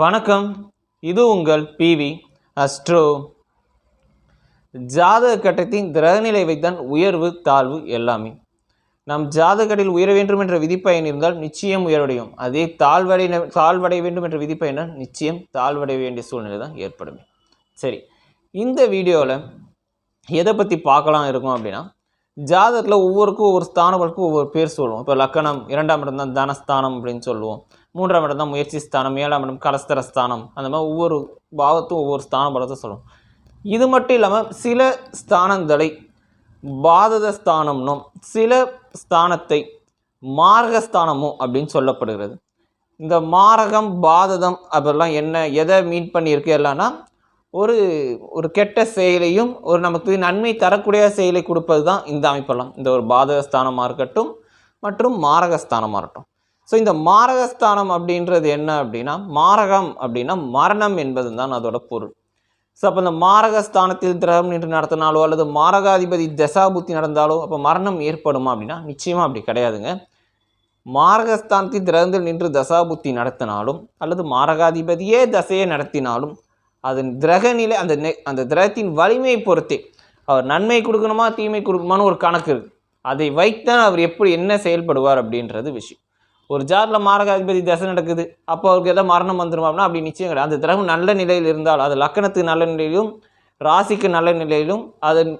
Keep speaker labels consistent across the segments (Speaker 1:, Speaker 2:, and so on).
Speaker 1: வணக்கம். இது உங்கள் பிவி அஸ்ட்ரோ. ஜாதக கட்டத்தின் கிரகநிலை வைத்தான் உயர்வு தாழ்வு எல்லாமே. நம் ஜாதகத்தில் உயர வேண்டும் என்ற விதிப்பயன் இருந்தால் நிச்சயம் உயர்வடையும். அதே தாழ்வடை தாழ்வடைய வேண்டும் என்ற விதிப்பயனால் நிச்சயம் தாழ்வடைய வேண்டிய சூழ்நிலை தான் ஏற்படும். சரி இந்த வீடியோவில் எதை பற்றி பார்க்கலாம் இருக்கும் அப்படின்னா ஜாதகத்தில் ஒவ்வொருக்கும் ஒவ்வொரு ஸ்தானங்களுக்கும் ஒவ்வொரு பேர் சொல்லுவோம். இப்போ லக்கணம் இரண்டாம் இடம் தான் தனஸ்தானம் அப்படின்னு சொல்லுவோம். மூன்றாம் இடம் தான் முயற்சி ஸ்தானம் ஏழாம் இடம் கலஸ்தர ஸ்தானம். அந்த மாதிரி ஒவ்வொரு பாவத்தும் ஒவ்வொரு ஸ்தானம் படத்தை சொல்லுவோம் இது மட்டும் இல்லாமல் சில ஸ்தானங்களை பாதத ஸ்தானம்னும் சில ஸ்தானத்தை மார்கஸ்தானமும் அப்படின்னு சொல்லப்படுகிறது. இந்த மாரகம் பாததம் அப்படிலாம் என்ன எதை மீட் பண்ணியிருக்கு எல்லாம்னா ஒரு ஒரு கெட்ட செயலையும் ஒரு நமக்கு நன்மை தரக்கூடிய செயலை கொடுப்பது தான் இந்த அமைப்பெல்லாம். இந்த ஒரு பாதகஸ்தானமாக இருக்கட்டும் மற்றும் மாரகஸ்தானமாக இருக்கட்டும். ஸோ இந்த மாரகஸ்தானம் அப்படின்றது என்ன அப்படின்னா மாரகம் அப்படின்னா மரணம் என்பது தான் அதோட பொருள். ஸோ அப்போ இந்த மாரகஸ்தானத்தில் திரகம் நின்று நடத்தினாலோ அல்லது மாரகாதிபதி தசாபுத்தி நடந்தாலோ அப்போ மரணம் ஏற்படுமா அப்படின்னா நிச்சயமாக அப்படி கிடையாதுங்க. மாரகஸ்தானத்தில் திரகத்தில் நின்று தசாபுத்தி நடத்தினாலும் அல்லது மாரகாதிபதியே தசையை நடத்தினாலும் அதன் கிரகநிலை அந்த நெ அந்த கிரகத்தின் வலிமையை பொறுத்தே அவர் நன்மை கொடுக்கணுமா தீமை கொடுக்கணுமான்னு ஒரு கணக்கு இருக்குது அதை வைத்தான் அவர் எப்படி என்ன செயல்படுவார் அப்படின்றது விஷயம். ஒரு ஜாதில் மாரகாதிபதி தசை நடக்குது அப்போ அவருக்கு எதாவது மரணம் வந்துருமா அப்படின்னா அப்படி நிச்சயம் கிடையாது. அந்த திரகம் நல்ல நிலையில் இருந்தால் அது லக்கணத்துக்கு நல்ல நிலையிலும் ராசிக்கு நல்ல நிலையிலும் அதன்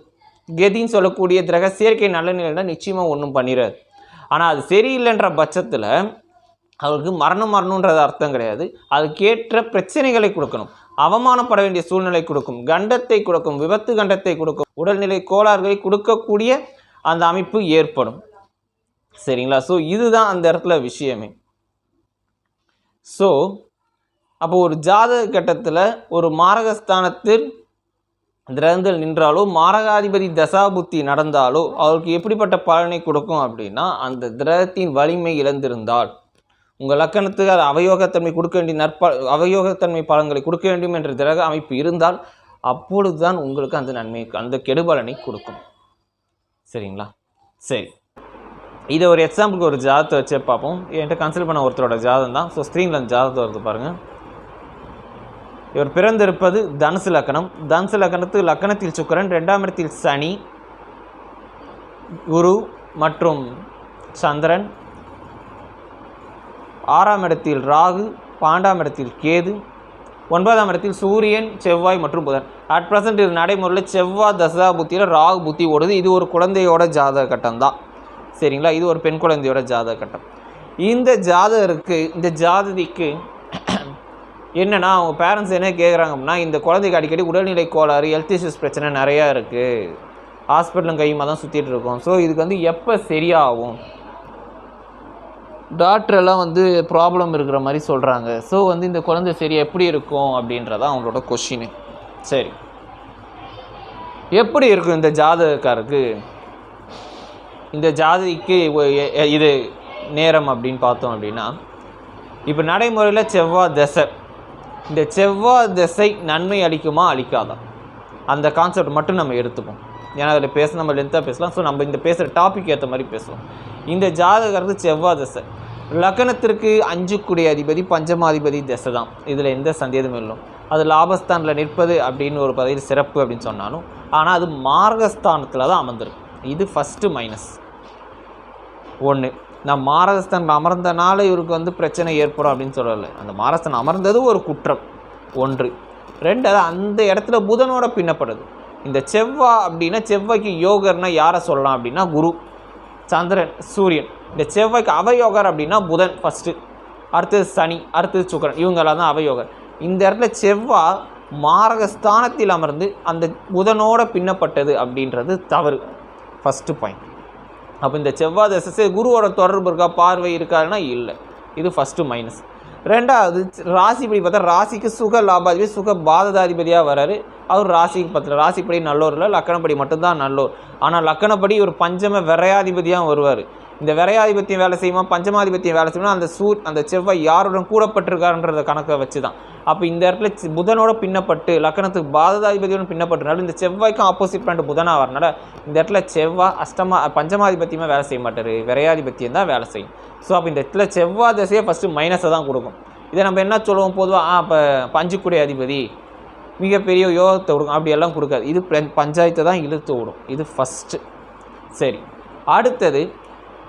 Speaker 1: கெதின்னு சொல்லக்கூடிய திரக சேர்க்கை நல்ல நிலையில நிச்சயமாக ஒன்றும் பண்ணிடாது ஆனால் அது சரியில்லைன்ற பட்சத்தில் அவருக்கு மரணம் மரணன்றது அர்த்தம் கிடையாது. அதுக்கேற்ற பிரச்சனைகளை கொடுக்கணும். அவமானப்பட வேண்டிய சூழ்நிலை கொடுக்கும். கண்டத்தை கொடுக்கும். விபத்து கண்டத்தை கொடுக்கும். உடல்நிலை கோளாறுகளை கொடுக்கக்கூடிய அந்த அமைப்பு ஏற்படும். சரிங்களா? ஸோ இதுதான் அந்த இடத்துல விஷயமே. ஸோ அப்போ ஒரு ஜாதக கட்டத்தில் ஒரு மாரகஸ்தானத்தில் கிரகங்கள் நின்றாலோ மாரகாதிபதி தசாபுத்தி நடந்தாலோ அவருக்கு எப்படிப்பட்ட பலனை கொடுக்கும் அப்படின்னா அந்த திரகத்தின் வலிமை இழந்திருந்தால் உங்கள் லக்கணத்துக்கு அது அவயோகத்தன்மை கொடுக்க வேண்டிய நற்ப அவயோகத்தன்மை பலன்களை கொடுக்க வேண்டும் என்ற திரக அமைப்பு இருந்தால் அப்பொழுது தான் உங்களுக்கு அந்த நன்மை அந்த கெடுபலனை கொடுக்கும். சரிங்களா? சரி. இதை ஒரு எக்ஸாம்பிளுக்கு ஒரு ஜாதத்தை வச்சே பார்ப்போம். என்கிட்ட கன்சல்ட் பண்ண ஒருத்தரோட ஜாதம் தான். ஸோ ஸ்க்ரீனில் அந்த ஜாதத்தை வருது பாருங்கள் இவர் பிறந்திருப்பது தனுசு லக்கணம். தனுசு லக்கணத்து லக்கணத்தில் சுக்கரன் ரெண்டாம் இடத்தில் சனி குரு மற்றும் சந்திரன். ஆறாம் இடத்தில் ராகு பாண்டாம் இடத்தில் கேது ஒன்பதாம் இடத்தில் சூரியன் செவ்வாய் மற்றும் புதன். அட் ப்ரெசன்ட் இது நடைமுறையில் செவ்வாய் தசா புத்தியில் ராகு புத்தி ஓடுது. இது ஒரு குழந்தையோட ஜாதக கட்டம் தான். சரிங்களா? இது ஒரு பெண் குழந்தையோட ஜாதக கட்டம் இந்த ஜாதகருக்கு இந்த ஜாததிக்கு என்னன்னா அவங்க பேரண்ட்ஸ் என்ன கேட்குறாங்க அப்படின்னா இந்த குழந்தைக்கு அடிக்கடி உடல்நிலை கோளாறு ஹெல்த் இஷ்யூஸ் பிரச்சனை நிறையா இருக்குது ஹாஸ்பிட்டலும் கையுமாக தான் சுற்றிட்டு இருக்கோம். ஸோ இதுக்கு வந்து எப்போ சரியாகும்? டாக்டரெல்லாம் வந்து ப்ராப்ளம் இருக்கிற மாதிரி சொல்கிறாங்க ஸோ வந்து இந்த குழந்தை சரி எப்படி இருக்கும் அப்படின்றதான் அவங்களோட கொஷினு சரி. எப்படி இருக்கும் இந்த ஜாதகக்காருக்கு இந்த ஜாதிக்கு இது நேரம் அப்படின்னு பார்த்தோம் அப்படின்னா இப்போ நடைமுறையில் செவ்வாய் திசை. இந்த செவ்வாய் திசை நன்மை அளிக்குமா அளிக்காதா? அந்த கான்செப்ட் மட்டும் நம்ம எடுத்துப்போம். ஏன்னா அதில் பேச நம்ம லென்த்தாக பேசலாம். ஸோ நம்ம இந்த பேசுகிற டாபிக் ஏற்ற மாதிரி பேசுவோம். இந்த ஜாதகருக்கு செவ்வாய் திசை. லக்னத்திற்கு அஞ்சுக்குடைய அதிபதி பஞ்சமாதிபதி திசை தான். இதில் எந்த சந்தேகமும் இல்லை. அது லாபஸ்தானில் நிற்பது அப்படின்னு ஒரு பதவியில் சிறப்பு அப்படின்னு சொன்னாலும் ஆனால் அது மார்கஸ்தானத்தில் தான் அமர்ந்திருக்கு. இது ஃபஸ்ட்டு மைனஸ் ஒன்று நான் மாரகஸ்தான் அமர்ந்தனால இவருக்கு வந்து பிரச்சனை ஏற்படும் அப்படின்னு சொல்லலை. அந்த மாரஸ்தான் அமர்ந்தது ஒரு குற்றம். ஒன்று. ரெண்டாவது அந்த இடத்துல புதனோட பின்னப்படுது. இந்த செவ்வாய் அப்படின்னா செவ்வாய்க்கு யோகர்னா யாரை சொல்லலாம் அப்படின்னா குரு. சந்திரன் சூரியன். இந்த செவ்வாய்க்கு அவயோகர் அப்படின்னா புதன் ஃபஸ்ட்டு அடுத்தது சனி அடுத்தது சுக்கிரன். இவங்கெல்லாம் தான் அவயோகர். இந்த இடத்துல செவ்வாய் மாரகஸ்தானத்தில் அமர்ந்து அந்த புதனோட பின்னப்பட்டது அப்படின்றது தவறு. ஃபஸ்ட்டு பாயிண்ட் அப்போ இந்த செவ்வாய் தசை குருவோட தொடர்பு இருக்கா பார்வை இருக்காருன்னா இல்லை. இது ஃபஸ்ட்டு மைனஸ் ரெண்டாவது ராசிப்படி பார்த்தா ராசிக்கு சுக லாபாதிபதி சுக பாததாதிபதியாக வராரு. அவர் ராசிக்கு பத்தில் ராசிப்படி நல்லோர் இல்லை லக்கணப்படி மட்டும்தான் நல்லோர். ஆனால் லக்கணப்படி ஒரு பஞ்சம விரையாதிபதியாக வருவார். இந்த விரையாதிபத்தியம் வேலை செய்யுமா பஞ்சமாதிபத்தியம் வேலை செய்யுமா அந்த சூர் அந்த செவ்வாய் யாருடன் கூடப்பட்டிருக்காருன்றத கணக்கை வச்சு தான் அப்போ இந்த இடத்துல புதனோட பின்னப்பட்டு லக்கணத்துக்கு பாததாதிபதியோட பின்னப்பட்டுனால இந்த செவ்வாய்க்கும் ஆப்போசிட் பண்ணிட்டு புதனாக வரனால இந்த இடத்துல செவ்வாய் அஷ்டமா பஞ்சமாதிபத்தியமாக வேலை செய்ய மாட்டார். விரையாதிபத்தியம் தான் வேலை செய்யும். ஸோ அப்போ இந்த இடத்துல செவ்வாய் திசையை ஃபஸ்ட்டு மைனஸை தான் கொடுக்கும். இதை நம்ம என்ன சொல்லுவோம்? பொதுவாக ஆ இப்போ பஞ்சுக்குடி அதிபதி மிகப்பெரிய யோகத்தை கொடுக்கும். அப்படியெல்லாம் கொடுக்காது. இது பஞ்சாயத்தை தான் இழுத்து விடும் இது ஃபஸ்ட்டு சரி. அடுத்தது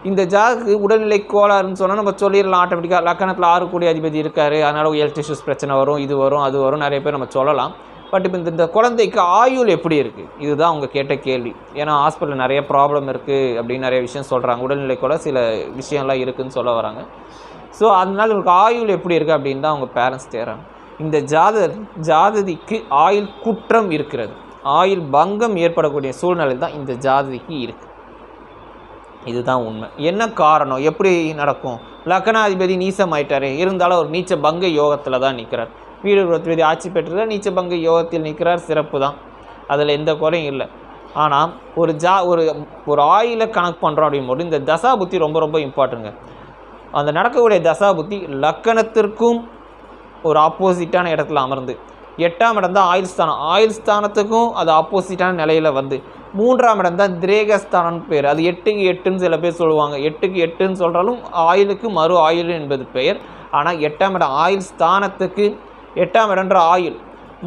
Speaker 1: இந்த ஜாக்கு உடல்நிலை கோளாறுன்னு சொன்னால் நம்ம சொல்லிடலாம் ஆட்டோமேட்டிக்காக லக்கணத்தில் ஆறு கோடி அதிபதி இருக்கார். அதனால் ஹெல்த் இஷ்யூஸ் பிரச்சனை வரும் இது வரும் அது வரும். நிறைய பேர் நம்ம சொல்லலாம். பட் இப்போ இந்த இந்த குழந்தைக்கு ஆயுள் எப்படி இருக்குது இதுதான் அவங்க கேட்ட கேள்வி. ஏன்னா ஹாஸ்பிட்டலில் நிறைய ப்ராப்ளம் இருக்குது அப்படின்னு நிறைய விஷயம் சொல்கிறாங்க உடல்நிலை கூட சில விஷயம்லாம் இருக்குதுன்னு சொல்ல வராங்க. ஸோ அதனால் இவங்களுக்கு ஆயுள் எப்படி இருக்குது அப்படின்னு தான் அவங்க பேரண்ட்ஸ் தேடுறாங்க. இந்த ஜாத ஜாததிக்கு ஆயுள் குற்றம் இருக்கிறது. ஆயுள் பங்கம் ஏற்படக்கூடிய சூழ்நிலை தான் இந்த ஜாததிக்கு இருக்குது இதுதான் உண்மை. என்ன காரணம்? எப்படி நடக்கும்? லக்னாதிபதி நீசம் ஆயிட்டாரு. இருந்தாலும் அவர் நீச்ச பங்க யோகத்தில் தான் நிற்கிறார் வீடுபதி ஆட்சி பெற்றது நீச்ச பங்க யோகத்தில் நிற்கிறார் சிறப்பு தான். அதில் எந்த குறையும் இல்லை. ஆனால் ஒரு ஜா ஒரு ஒரு ஆயில கணக்கு பண்ணுறோம் அப்படிங்கும்போது இந்த தசா புத்தி ரொம்ப ரொம்ப இம்பார்ட்டன்ங்க அந்த நடக்கக்கூடிய தசா புத்தி லக்கணத்திற்கும் ஒரு ஆப்போசிட்டான இடத்துல அமர்ந்து. எட்டாம் இடம் தான் ஆயுள் ஸ்தானம் ஆயுள் ஸ்தானத்துக்கும் அது ஆப்போசிட்டான நிலையில் வந்து. மூன்றாம் இடம் தான் திரேகஸ்தானம்னு பேர். அது எட்டுக்கு எட்டுன்னு சில பேர் சொல்லுவாங்க. எட்டுக்கு எட்டுன்னு சொல்கிறாலும் ஆயிலுக்கு மறு ஆயுள் என்பது பெயர். ஆனால் எட்டாம் இடம் ஆயுள் ஸ்தானத்துக்கு எட்டாம் இடம்ன்ற ஆயுள்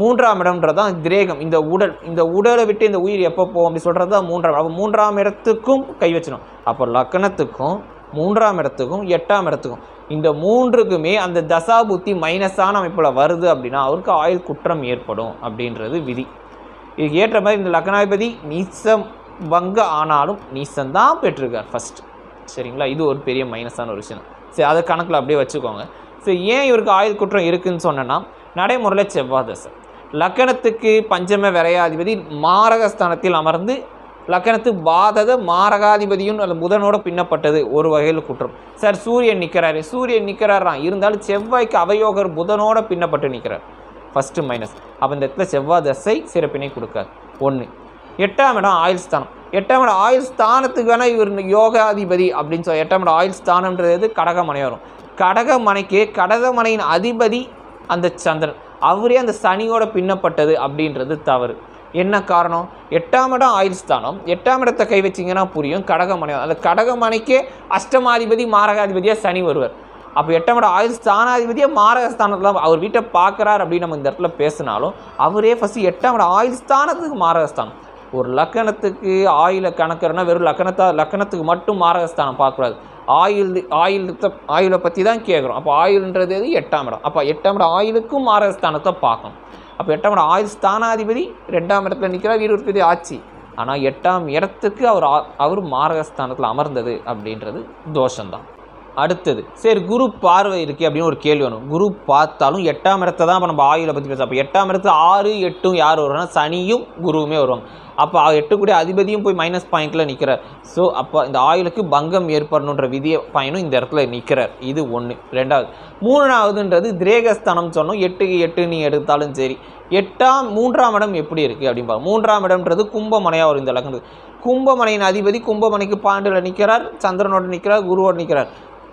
Speaker 1: மூன்றாம் இடம்ன்றது தான் திரேகம். இந்த உடல். இந்த உடலை விட்டு இந்த உயிர் எப்போ போகும் அப்படி சொல்கிறது தான் மூன்றாம். அப்போ மூன்றாம் இடத்துக்கும் கை வச்சிடும் அப்போ லக்கணத்துக்கும் மூன்றாம் இடத்துக்கும் எட்டாம் இடத்துக்கும் இந்த மூன்றுக்குமே அந்த தசாபுத்தி மைனஸான அமைப்பில் வருது அப்படின்னா அவருக்கு ஆயுள் குற்றம் ஏற்படும் அப்படின்றது விதி. இதுக்கு ஏற்ற மாதிரி இந்த லக்னாதிபதி நீசம் பங்க ஆனாலும் நீசம் தான் பெற்றிருக்கார் ஃபர்ஸ்ட் சரிங்களா? இது ஒரு பெரிய மைனஸான ஒரு விஷயம். சரி அதை கணக்கில் அப்படியே வச்சுக்கோங்க. சரி ஏன் இவருக்கு ஆயுள் குற்றம் இருக்குதுன்னு சொன்னேன்னா நடைமுறையில் செவ்வாய் தசை. லக்கணத்துக்கு பஞ்சம விரையாதிபதி மாரகஸ்தானத்தில் அமர்ந்து லக்கணத்து பாதத மாரகாதிபதியும் அந்த புதனோட பின்னப்பட்டது ஒரு வகையில் குற்றம். சார் சூரியன் நிற்கிறாரு சூரியன் நிற்கிறாராம் இருந்தாலும் செவ்வாய்க்கு அவயோகர் புதனோட பின்னப்பட்டு நிற்கிறார் ஃபஸ்ட்டு மைனஸ் அப்போ இந்த இடத்துல செவ்வாய் தசை சிறப்பினை கொடுக்காது. ஒன்று எட்டாம் இடம் ஆயுள் ஸ்தானம். எட்டாம் இடம் ஆயுள் ஸ்தானத்துக்கு வேணால் இவர் யோகாதிபதி அப்படின்னு சொல்லி எட்டாம் இடம் ஆயுள் ஸ்தானம்ன்றது கடகமனை வரும். கடகமனைக்கு கடகமனையின் அதிபதி அந்த சந்திரன். அவரே அந்த சனியோட பின்னப்பட்டது அப்படின்றது தவறு. என்ன காரணம்? எட்டாம் இடம் ஆயுள் ஸ்தானம். எட்டாம் இடத்தை கை வச்சிங்கன்னா புரியும். கடகமனை அந்த கடகமனைக்கே அஷ்டமாதிபதி மாரகாதிபதியாக சனி வருவார். அப்போ எட்டாம் இடம் ஆயுள் ஸ்தானாதிபதியாக மாரகஸ்தானத்தில் அவர் வீட்டை பார்க்குறார் அப்படின்னு நம்ம இந்த இடத்துல பேசினாலும் அவரே ஃபஸ்ட்டு எட்டாம் இடம் ஆயுள் ஸ்தானத்துக்கு மாரகஸ்தானம் ஒரு லக்கணத்துக்கு ஆயுளை கணக்குறனா வெறும் லக்கணத்தா லக்கணத்துக்கு மட்டும் மாரகஸ்தானம் பார்க்கக்கூடாது. ஆயுள் ஆயுள் ஆயுளை பற்றி தான் கேட்குறோம். அப்போ ஆயுள்ன்றது எது? எட்டாம் இடம். அப்போ எட்டாம் இடம் ஆயுளுக்கும் மாரகஸ்தானத்தை பார்க்கணும். அப்போ எட்டாம் இடம் ஆயுள் ஸ்தானாதிபதி ரெண்டாம் இடத்துல நிற்கிறார் வீடு ஆட்சி ஆனால் எட்டாம் இடத்துக்கு அவர் ஆ- அவர் மாரகஸ்தானத்தில் அமர்ந்தது அப்படின்றது தோஷம்தான். அடுத்தது. சரி குரு பார்வை இருக்கே அப்படின்னு ஒரு கேள்வி வரும். குரு பார்த்தாலும் எட்டாம் இடத்தை தான் இப்போ நம்ம ஆயுளை பற்றி பேசுகிறோம் அப்போ எட்டாம் இடத்துல ஆறு எட்டும் யார் வருவாங்கன்னா சனியும் குருவுமே வருவாங்க. அப்போ எட்டுக்கூடிய அதிபதியும் போய் மைனஸ் பாயிண்டில் நிற்கிறார் ஸோ அப்போ இந்த ஆயுளுக்கு பங்கம் ஏற்படணுன்ற விதிய பயனும் இந்த இடத்துல நிற்கிறார் இது ஒன்று ரெண்டாவது மூணாவதுன்றது திரேகஸ்தானம் சொன்னோம். எட்டுக்கு எட்டு நீ எடுத்தாலும் சரி. எட்டாம் மூன்றாம் இடம் எப்படி இருக்குது அப்படின்பா மூன்றாம் இடம்ன்றது கும்பமனையாக வரும் இந்த லக்னத்துக்கு. கும்பமனையின் அதிபதி கும்பமனைக்கு பாண்டில் நிற்கிறார் சந்திரனோட நிற்கிறார் குருவோடு நிற்கிறார்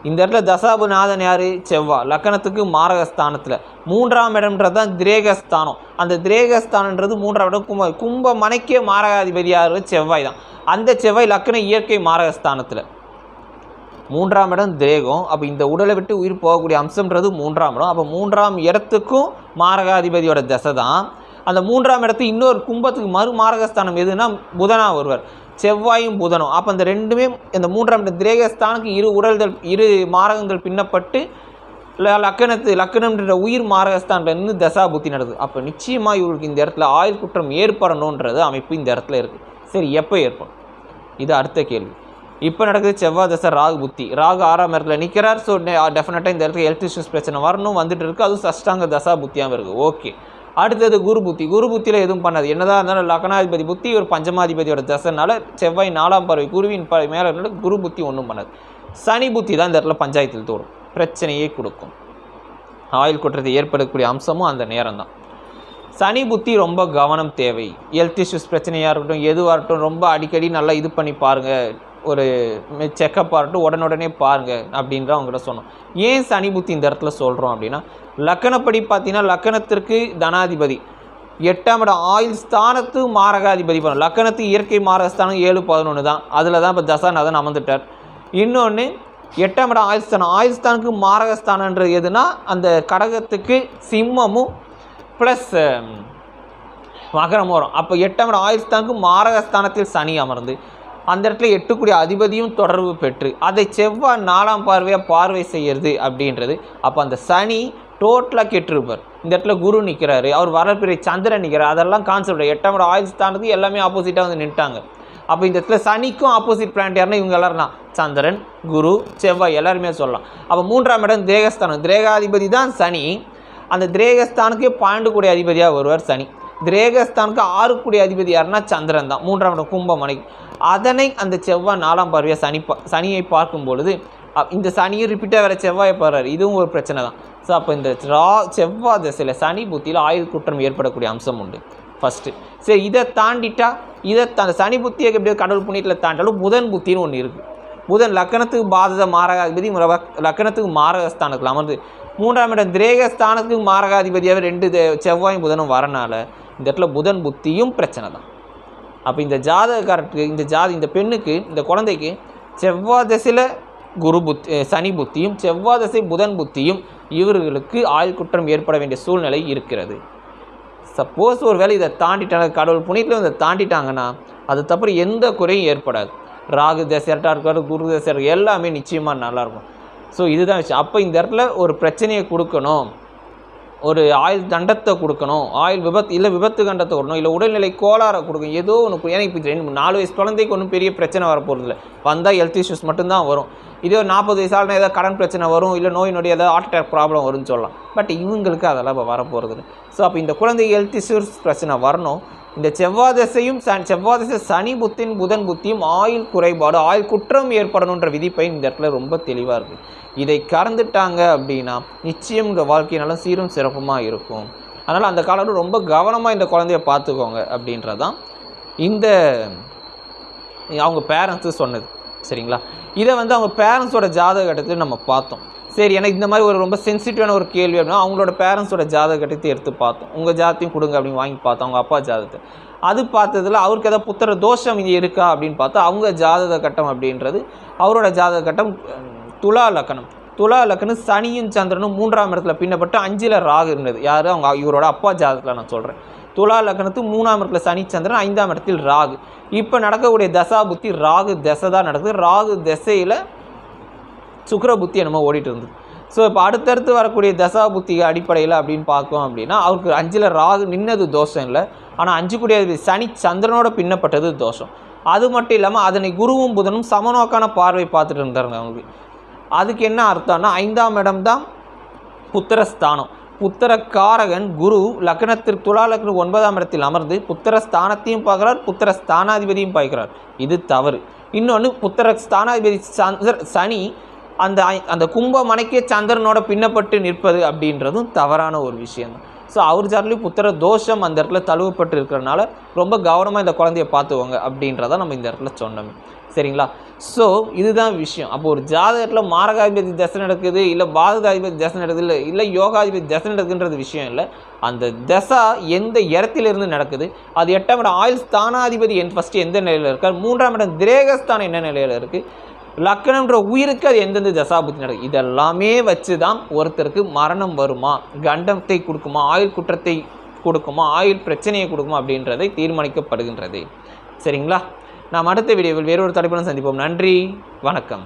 Speaker 1: இந்த இடத்துல தசாபுநாதன் யார்? செவ்வாய் லக்கணத்துக்கு மாரகஸ்தானத்தில். மூன்றாம் இடம்ன்றது தான் திரேகஸ்தானம். அந்த திரேகஸ்தானன்றது மூன்றாம் இடம் கும்ப கும்பமனைக்கே மாரகாதிபதி யார்? செவ்வாய் தான். அந்த செவ்வாய் லக்கண இயற்கை மாரகஸ்தானத்தில். மூன்றாம் இடம் திரேகம். அப்போ இந்த உடலை விட்டு உயிர் போகக்கூடிய அம்சம்ன்றது மூன்றாம் இடம். அப்போ மூன்றாம் இடத்துக்கும் மாரகாதிபதியோட தசை தான். அந்த மூன்றாம் இடத்து இன்னொரு கும்பத்துக்கு மறு மாரகஸ்தானம் எதுனா புதனாக வருவார் செவ்வாயும் புதனும். அப்போ அந்த ரெண்டுமே இந்த மூன்றாம் இடம் திரேகஸ்தானுக்கு இரு உடல்கள் இரு மாரகங்கள் பின்னப்பட்டு லக்கணத்து லக்கணம்ன்ற உயிர் மாரகஸ்தான்லருந்து தசா புத்தி நடக்குது. அப்போ நிச்சயமாக இவருக்கு இந்த இடத்துல ஆயுள் குற்றம் ஏற்படணுன்றது அமைப்பு இந்த இடத்துல இருக்குது சரி எப்போ ஏற்படும்? இது அடுத்த கேள்வி. இப்போ நடக்குது செவ்வாய் தசை ராகு புத்தி. ராகு ஆறாம் இடத்துல நிற்கிறார் ஸோ டெஃபினட்டாக இந்த இடத்துல ஹெல்த் இஷ்யூஸ் பிரச்சனை வரணும் வந்துட்டு இருக்குது அதுவும் சஷ்டாங்க தசா புத்தியாகவும் இருக்குது ஓகே அடுத்தது குரு புத்தி. குரு புத்தியில் எதுவும் பண்ணாது. என்னதான் இருந்தாலும் லக்னாதிபதி புத்தி ஒரு பஞ்சமாதிபதியோட தசைனால செவ்வாய் நாலாம் பறவை குருவின் மேலே இருந்தாலும் குரு புத்தி ஒன்றும் பண்ணாது. சனி புத்தி தான் இந்த இடத்துல பஞ்சாயத்தில் தோடும் பிரச்சனையே கொடுக்கும். ஆயுள் குற்றத்தை ஏற்படக்கூடிய அம்சமும் அந்த நேரம் தான் சனி புத்தி ரொம்ப கவனம் தேவை. ஹெல்த் இஷ்யூஸ் பிரச்சனையாக இருக்கட்டும் எதுவாக இருக்கட்டும் ரொம்ப அடிக்கடி நல்லா இது பண்ணி பாருங்கள் ஒரு செக்கப் ஆகட்டும் உடனுடனே பாருங்கள் அப்படின்ற அவங்ககிட்ட சொன்னோம். ஏன் சனி புத்தி இந்த இடத்துல சொல்கிறோம் அப்படின்னா லக்கணப்படி பார்த்தீங்கன்னா லக்கணத்திற்கு தனாதிபதி. எட்டாம் இடம் ஆயுள் ஸ்தானத்து மாரகாதிபதி பண்ணும் லக்கணத்து இயற்கை மாரகஸ்தானம் ஏழு பதினொன்று தான். அதில் தான் இப்போ தசாநாதன் அமர்ந்துட்டார். இன்னொன்று எட்டாம் இடம் ஆயுஸ்தானம் ஆயுஸ்தானுக்கு மாரகஸ்தானன்றது எதுனா அந்த கடகத்துக்கு சிம்மமும் ப்ளஸ் மகரம் வரும். அப்போ எட்டாம் இடம் ஆயுஸ்தானுக்கு மாரகஸ்தானத்தில் சனி அமர்ந்து. அந்த இடத்துல எட்டுக்கூடிய அதிபதியும் தொடர்பு பெற்று அதை செவ்வாய் நாலாம் பார்வையாக பார்வை செய்யறது அப்படின்றது. அப்போ அந்த சனி டோட்டலாக கெட்டிருப்பார். இந்த இடத்துல குரு நிற்கிறாரு அவர் வரப்பிறை சந்திரன் நிற்கிறார் அதெல்லாம் கான்செப்ட் எட்டாம் இடம் ஆயுஸ்தானத்துக்கு எல்லாமே ஆப்போசிட்டாக வந்து நின்ட்டாங்க. அப்போ இந்த இடத்துல சனிக்கும் ஆப்போசிட் பிளான்ட் யாருன்னா இவங்க எல்லாரும் தான் சந்திரன் குரு செவ்வாய் எல்லாருமே சொல்லலாம். அப்போ மூன்றாம் இடம் திரேகஸ்தானம். திரேகாதிபதி தான் சனி. அந்த திரேகஸ்தானுக்கே பன்னெண்டு கூடிய அதிபதியாக வருவார் சனி. திரேகஸ்தானுக்கு ஆறு கூடிய அதிபதி யாருன்னா சந்திரன் தான். மூன்றாம் இடம் கும்பமனை. அதனை அந்த செவ்வாய் நாலாம் பார்வையாக சனி பா சனியை பார்க்கும் பொழுது இந்த சனியும் ரிப்பீட்டாக வேறு செவ்வாயை பாடுறாரு. இதுவும் ஒரு பிரச்சனை தான். ஸோ அப்போ இந்த ரா செவ்வாய் திசையில் சனி புத்தியில் ஆயுள் குற்றம் ஏற்படக்கூடிய அம்சம் உண்டு. ஃபஸ்ட்டு சரி இதை தாண்டிட்டா இதை அந்த சனி புத்தியை எப்படியோ கடவுள் புண்ணியத்தில் தாண்டாலும் புதன் புத்தின்னு ஒன்று இருக்குது புதன் லக்கணத்துக்கு பாதத மாரகாதிபதி முற- லக்கணத்துக்கு மாரகஸ்தானத்தில் அமர்ந்து மூன்றாம் இடம் திரேகஸ்தானத்துக்கு மாரகாதிபதியாக ரெண்டு செவ்வாயும் புதனும் வரனால இந்த இடத்துல புதன் புத்தியும் பிரச்சனை தான். அப்போ இந்த ஜாதகக்காரருக்கு இந்த ஜாதி இந்த பெண்ணுக்கு இந்த குழந்தைக்கு செவ்வாய் திசையில் குரு புத்தி சனி புத்தியும் செவ்வாதசை புதன் புத்தியும் இவர்களுக்கு ஆயுள் குற்றம் ஏற்பட வேண்டிய சூழ்நிலை இருக்கிறது. சப்போஸ் ஒரு வேளை இதை தாண்டிட்டாங்க கடவுள் புனித்தில் இதை தாண்டிட்டாங்கன்னா அது தப்புற எந்த குறையும் ஏற்படாது. ராகு தசரட்டாக இருக்காரு குரு தசர் எல்லாமே நிச்சயமாக நல்லாயிருக்கும் ஸோ இதுதான் விஷயம். அப்போ இந்த இடத்துல ஒரு பிரச்சனையை கொடுக்கணும். ஒரு ஆயுள் தண்டத்தை கொடுக்கணும். ஆயுள் விபத்து இல்லை விபத்து கண்டத்தை கொடுக்கணும். இல்லை உடல்நிலை கோளாறை கொடுக்கணும். ஏதோ ஒன்று ஏன்னா இப்போ ரெண்டு நாலு வயசு குழந்தைக்கு ஒன்றும் பெரிய பிரச்சனை வரப்போகிறது இல்லை வந்தால் ஹெல்த் இஷ்யூஸ் மட்டும்தான் வரும். இதே ஒரு நாற்பது வயசாலும் ஏதாவது கடன் பிரச்சனை வரும் இல்லை நோய் நொடி ஏதாவது ஹார்ட் அட்டாக் ப்ராப்ளம் வரும்னு சொல்லலாம். பட் இவங்களுக்கு அதெல்லாம் இப்போ வரப்போகிறது ஸோ அப்போ இந்த குழந்தை ஹெல்த் இஷ்யூஸ் பிரச்சனை வரணும். இந்த செவ்வாய் திசையும் சன் செவ்வாய் திசை சனி புத்தின் புதன் புத்தியும் ஆயுள் குறைபாடு ஆயுள் குற்றம் ஏற்படணுன்ற விதிப்பை இந்த இடத்துல ரொம்ப தெளிவாக இருக்குது இதை கறந்துட்டாங்க அப்படின்னா நிச்சயம் உங்கள் வாழ்க்கை நல்லா சீரும் சிறப்புமாக இருக்கும். அதனால் அந்த காலத்தில் ரொம்ப கவனமாக இந்த குழந்தைய பார்த்துக்கோங்க அப்படின்றதான் இந்த அவங்க பேரண்ட்ஸு சொன்னது. சரிங்களா? இதை வந்து அவங்க பேரண்ட்ஸோட ஜாதக கட்டத்தில் நம்ம பார்த்தோம். சரி எனக்கு இந்த மாதிரி ஒரு ரொம்ப சென்சிட்டிவான ஒரு கேள்வி அப்படின்னா அவங்களோட பேரண்ட்ஸோட ஜாதக கட்டத்தை எடுத்து பார்த்தோம். உங்கள் ஜாதத்தையும் கொடுங்க அப்படின்னு வாங்கி பார்த்தோம் அவங்க அப்பா ஜாதகத்தை. அது பார்த்ததுல அவருக்கு ஏதாவது புத்திர தோஷம் இது இருக்கா அப்படின்னு பார்த்தா அவங்க ஜாதக கட்டம் அப்படின்றது அவரோட ஜாதக கட்டம் துலா லக்கணம். துலா லக்கணம் சனியும் சந்திரனும் மூன்றாம் இடத்துல பின்னப்பட்டு அஞ்சில் ராகு இருந்தது. யார்? அவங்க இவரோட அப்பா ஜாதகத்தில் நான் சொல்கிறேன் துலா லக்னத்துக்கு மூணாம் இடத்துல சனிச்சந்திரன் ஐந்தாம் இடத்தில் ராகு. இப்போ நடக்கக்கூடிய தசா புத்தி ராகு தசை தான் நடக்குது. ராகு திசையில் சுக்கிர புத்தி என்னமோ ஓடிட்டு இருந்தது. ஸோ இப்போ அடுத்தடுத்து வரக்கூடிய தசா புத்தி அடிப்படையில் அப்படின்னு பார்க்கோம் அப்படின்னா அவருக்கு அஞ்சில் ராகு நின்னது தோஷம் இல்லை. ஆனால் அஞ்சு கூடிய சனி சந்திரனோட பின்னப்பட்டது தோஷம். அது மட்டும் இல்லாமல் அதனை குருவும் புதனும் சமநோக்கான பார்வை பார்த்துட்டு இருந்தாருங்க அவங்களுக்கு அதுக்கு என்ன அர்த்தம்னா ஐந்தாம் இடம் தான் புத்திரஸ்தானம். புத்திரக்காரகன் குரு லக்னத்திற்கு துலா லக்னம் ஒன்பதாம் இடத்தில் அமர்ந்து புத்திர ஸ்தானத்தையும் பார்க்கிறார் புத்திர ஸ்தானாதிபதியும் பார்க்கிறார். இது தவறு. இன்னொன்று புத்திர ஸ்தானாதிபதி சந்திர சனி அந்த அந்த அந்த கும்பமனைக்கே சந்திரனோட பின்னப்பட்டு நிற்பது அப்படின்றதும் தவறான ஒரு விஷயம் தான் ஸோ அவர் சார்லேயும் புத்திர தோஷம் அந்த இடத்துல தழுவப்பட்டு இருக்கிறனால ரொம்ப கவனமாக இந்த குழந்தைய பார்த்துக்கோங்க அப்படின்றத நம்ம இந்த இடத்துல சொன்னோம். சரிங்களா? ஸோ இதுதான் விஷயம். அப்போ ஒரு ஜாதகத்தில் மாரகாதிபதி தசை நடக்குது இல்லை பாதகாதிபதி தசை நடக்குது இல்லை இல்லை யோகாதிபதி தசை நடக்குன்றது விஷயம் இல்லை. அந்த தசா எந்த இடத்திலிருந்து நடக்குது? அது எட்டாம் இடம் ஆயுள் ஸ்தானாதிபதி என் ஃபஸ்ட்டு எந்த நிலையில் இருக்கார்? மூன்றாம் இடம் திரேகஸ்தானம் என்ன நிலையில் இருக்குது லக்கணம்ன்ற உயிருக்கு அது எந்தெந்த தசாபுத்தி நடக்கும் இதெல்லாமே வச்சு தான் ஒருத்தருக்கு மரணம் வருமா? கண்டத்தை கொடுக்குமா? ஆயுள் குற்றத்தை கொடுக்குமா? ஆயுள் பிரச்சனையை கொடுக்குமா? அப்படின்றதை தீர்மானிக்கப்படுகின்றது. சரிங்களா? நாம் அடுத்த வீடியோவில் வேறொரு தலைப்புடன் சந்திப்போம். நன்றி வணக்கம்.